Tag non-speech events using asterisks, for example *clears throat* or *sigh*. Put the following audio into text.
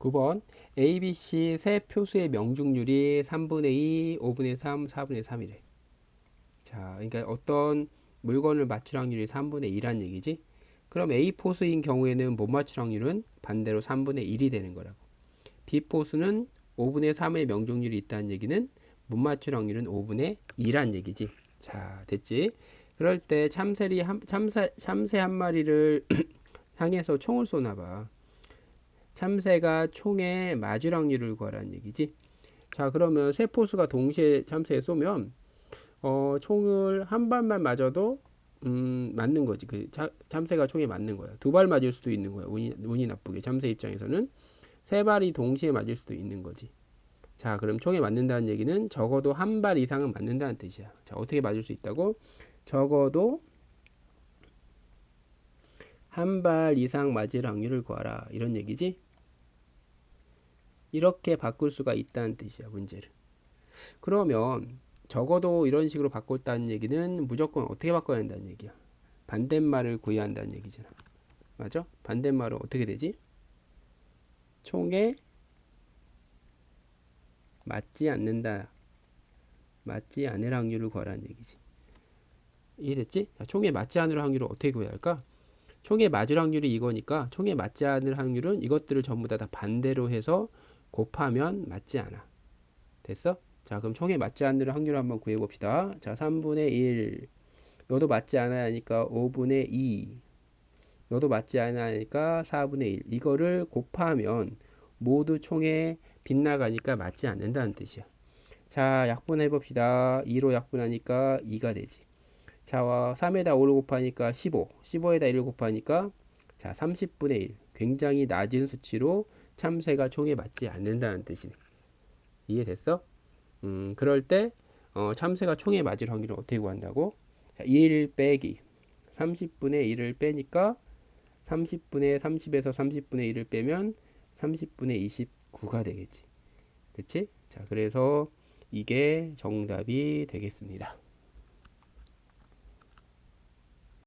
9번 A, B, C 세 표수의 명중률이 3분의 2, 5분의 3, 4분의 3이래. 자, 그러니까 어떤 물건을 맞출 확률이 3분의 2란 얘기지. 그럼 A 포수인 경우에는 못 맞출 확률은 반대로 3분의 1이 되는 거라고. B 포수는 5분의 3의 명중률이 있다는 얘기는 못 맞출 확률은 5분의 2란 얘기지. 자, 됐지? 그럴 때 참새리 한, 참새, 참새 한 마리를 *clears throat* 향해서 총을 쏘나 봐. 참새가 총에 맞을 확률을 구하라는 얘기지. 자, 그러면 세 포수가 동시에 참새에 쏘면 어, 총을 한 발만 맞아도 음, 맞는 거지. 그 자, 참새가 총에 맞는 거야. 두 발 맞을 수도 있는 거야. 운이, 운이 나쁘게 참새 입장에서는 세 발이 동시에 맞을 수도 있는 거지. 자, 그럼 총에 맞는다는 얘기는 적어도 한 발 이상은 맞는다는 뜻이야. 자, 어떻게 맞을 수 있다고? 적어도 한 발 이상 맞을 확률을 구하라. 이런 얘기지. 이렇게 바꿀 수가 있다는 뜻이야, 문제를. 그러면 적어도 이런 식으로 바꿨다는 얘기는 무조건 어떻게 바꿔야 한다는 얘기야. 반대말을 구해야 한다는 얘기잖아. 맞아? 반대말은 어떻게 되지? 총에 맞지 않는다. 맞지 않을 확률을 구하라는 얘기지. 이해됐지? 자, 총에 맞지 않을 확률을 어떻게 구해야 할까? 총에 맞을 확률이 이거니까 총에 맞지 않을 확률은 이것들을 전부 다, 다 반대로 해서 곱하면 맞지 않아. 됐어? 자, 그럼 총에 맞지 않을 확률을 한번 구해 봅시다. 자, 3분의 1. 너도 맞지 않아야 하니까 5분의 2. 너도 맞지 않아야 하니까 4분의 1. 이거를 곱하면 모두 총에 빗나가니까 맞지 않는다는 뜻이야. 자, 약분해 봅시다. 2로 약분하니까 2가 되지. 자, 3에다 5를 곱하니까 15. 15에다 1을 곱하니까 자, 30분의 1. 굉장히 낮은 수치로 참새가 총에 맞지 않는다는 뜻이네. 이해됐어? 음, 그럴 때 어, 참새가 총에 맞을 확률을 어떻게 구한다고? 자, 1 빼기 30분의 1을 빼니까 30분의 30에서 30분의 1을 빼면 30분의 29가 되겠지. 그치? 자, 그래서 이게 정답이 되겠습니다.